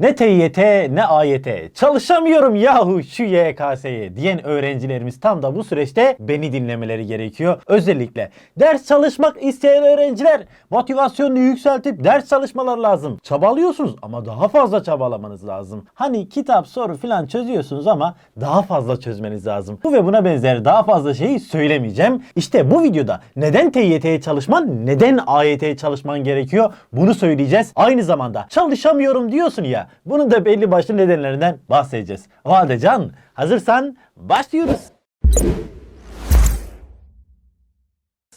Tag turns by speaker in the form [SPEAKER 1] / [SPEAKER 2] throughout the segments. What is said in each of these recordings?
[SPEAKER 1] Ne TYT ne AYT. Çalışamıyorum yahu şu YKS'ye diyen öğrencilerimiz tam da bu süreçte beni dinlemeleri gerekiyor. Özellikle ders çalışmak isteyen öğrenciler motivasyonunu yükseltip ders çalışmaları lazım. Çabalıyorsunuz ama daha fazla çabalamanız lazım. Hani kitap soru filan çözüyorsunuz ama daha fazla çözmeniz lazım. Bu ve buna benzer daha fazla şeyi söylemeyeceğim. İşte bu videoda neden TYT'ye çalışman, neden AYT'ye çalışman gerekiyor bunu söyleyeceğiz. Aynı zamanda çalışamıyorum diyorsun ya bunun da belli başlı nedenlerinden bahsedeceğiz. O halde Can hazırsan başlıyoruz.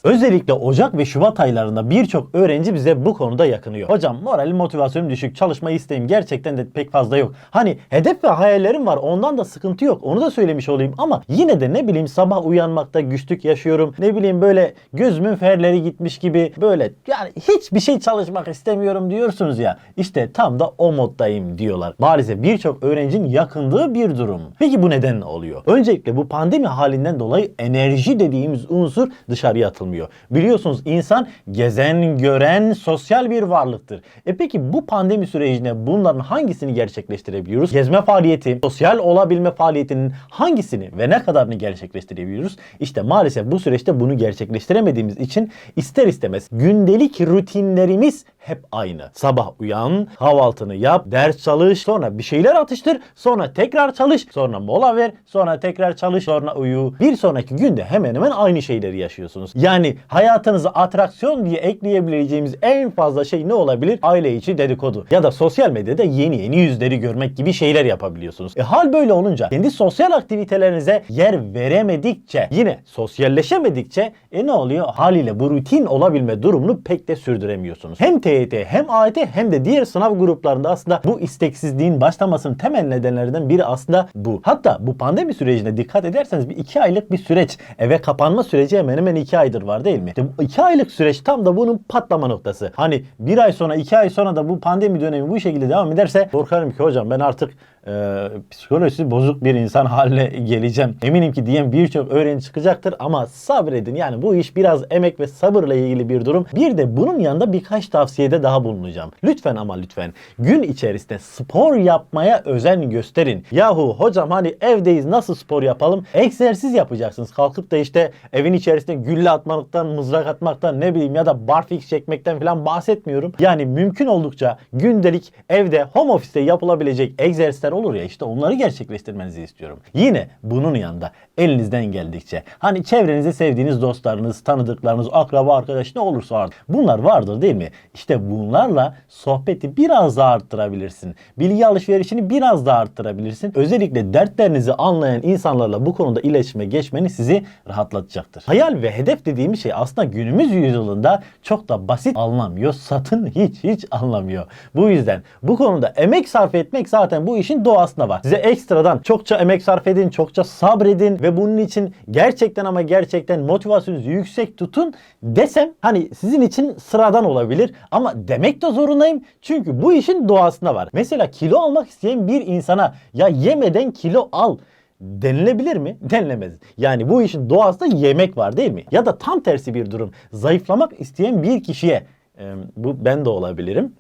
[SPEAKER 1] Özellikle Ocak ve Şubat aylarında birçok öğrenci bize bu konuda yakınıyor. Hocam moralim motivasyonum düşük, çalışma isteğim gerçekten de pek fazla yok. Hani hedef ve hayallerim var ondan da sıkıntı yok onu da söylemiş olayım ama yine de ne bileyim sabah uyanmakta güçlük yaşıyorum. Ne bileyim böyle gözümün ferleri gitmiş gibi böyle yani hiçbir şey çalışmak istemiyorum diyorsunuz ya. İşte tam da o moddayım diyorlar. Maalesef birçok öğrencinin yakındığı bir durum. Peki bu neden oluyor? Öncelikle bu pandemi halinden dolayı enerji dediğimiz unsur dışarıya atılmıyor. Biliyorsunuz insan gezen, gören, sosyal bir varlıktır. E peki bu pandemi sürecinde bunların hangisini gerçekleştirebiliyoruz? Gezme faaliyeti, sosyal olabilme faaliyetinin hangisini ve ne kadarını gerçekleştirebiliyoruz? İşte maalesef bu süreçte bunu gerçekleştiremediğimiz için ister istemez gündelik rutinlerimiz hep aynı. Sabah uyan, kahvaltını yap, ders çalış, sonra bir şeyler atıştır, sonra tekrar çalış, sonra mola ver, sonra tekrar çalış, sonra uyu. Bir sonraki günde hemen hemen aynı şeyleri yaşıyorsunuz. Yani hayatınıza atraksiyon diye ekleyebileceğimiz en fazla şey ne olabilir? Aile içi dedikodu. Ya da sosyal medyada yeni yeni yüzleri görmek gibi şeyler yapabiliyorsunuz. E hal böyle olunca kendi sosyal aktivitelerinize yer veremedikçe, yine sosyalleşemedikçe e ne oluyor? Haliyle bu rutin olabilme durumunu pek de sürdüremiyorsunuz. Hem TYT hem AYT hem de diğer sınav gruplarında aslında bu isteksizliğin başlamasının temel nedenlerinden biri aslında bu. Hatta bu pandemi sürecine dikkat ederseniz bir iki aylık bir süreç eve kapanma süreci hemen hemen iki aydır var değil mi? İşte bu iki aylık süreç tam da bunun patlama noktası. Hani bir ay sonra iki ay sonra da bu pandemi dönemi bu şekilde devam ederse korkarım ki hocam ben artık e, psikolojisi bozuk bir insan haline geleceğim. Eminim ki diyen birçok öğrenci çıkacaktır ama sabredin. Yani bu iş biraz emek ve sabırla ilgili bir durum. Bir de bunun yanında birkaç tavsiyede daha bulunacağım. Lütfen ama lütfen gün içerisinde spor yapmaya özen gösterin. Yahu hocam hani evdeyiz nasıl spor yapalım? Egzersiz yapacaksınız. Kalkıp da işte evin içerisinde gülle atmaktan, mızrak atmaktan ne bileyim ya da barfix çekmekten falan bahsetmiyorum. Yani mümkün oldukça gündelik evde home office'te yapılabilecek egzersizler olur ya işte onları gerçekleştirmenizi istiyorum. Yine bunun yanında elinizden geldikçe hani çevrenizde sevdiğiniz dostlarınız, tanıdıklarınız, akraba arkadaş ne olursa artık bunlar vardır değil mi? İşte bunlarla sohbeti biraz daha arttırabilirsin. Bilgi alışverişini biraz daha arttırabilirsin. Özellikle dertlerinizi anlayan insanlarla bu konuda iletişime geçmeni sizi rahatlatacaktır. Hayal ve hedef dediğimiz şey aslında günümüz yüzyılında çok da basit anlamıyor. Satın hiç hiç anlamıyor. Bu yüzden bu konuda emek sarf etmek zaten bu işin doğasında var. Size ekstradan çokça emek sarf edin, çokça sabredin ve bunun için gerçekten ama gerçekten motivasyonunuzu yüksek tutun desem hani sizin için sıradan olabilir ama demek de zorundayım çünkü bu işin doğasında var. Mesela kilo almak isteyen bir insana ya yemeden kilo al denilebilir mi? Denilemez. Yani bu işin doğasında yemek var değil mi? Ya da tam tersi bir durum. Zayıflamak isteyen bir kişiye e, bu ben de olabilirim.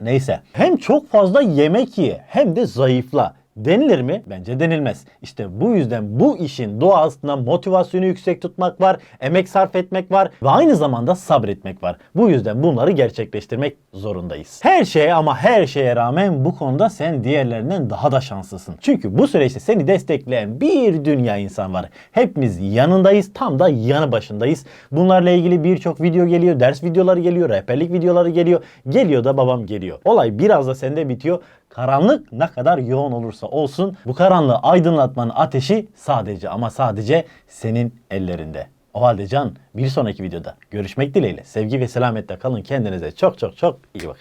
[SPEAKER 1] Neyse. Hem çok fazla yemek ye hem de zayıfla. Denilir mi? Bence denilmez. İşte bu yüzden bu işin doğasında motivasyonu yüksek tutmak var, emek sarf etmek var ve aynı zamanda sabretmek var. Bu yüzden bunları gerçekleştirmek zorundayız. Her şeye ama her şeye rağmen bu konuda sen diğerlerinden daha da şanslısın. Çünkü bu süreçte seni destekleyen bir dünya insan var. Hepimiz yanındayız, tam da yanı başındayız. Bunlarla ilgili birçok video geliyor, ders videoları geliyor, rehberlik videoları geliyor. Geliyor da babam geliyor. Olay biraz da sende bitiyor. Karanlık ne kadar yoğun olursa olsun bu karanlığı aydınlatmanın ateşi sadece ama sadece senin ellerinde. O halde can bir sonraki videoda görüşmek dileğiyle sevgi ve selametle kalın kendinize çok çok çok iyi bakın.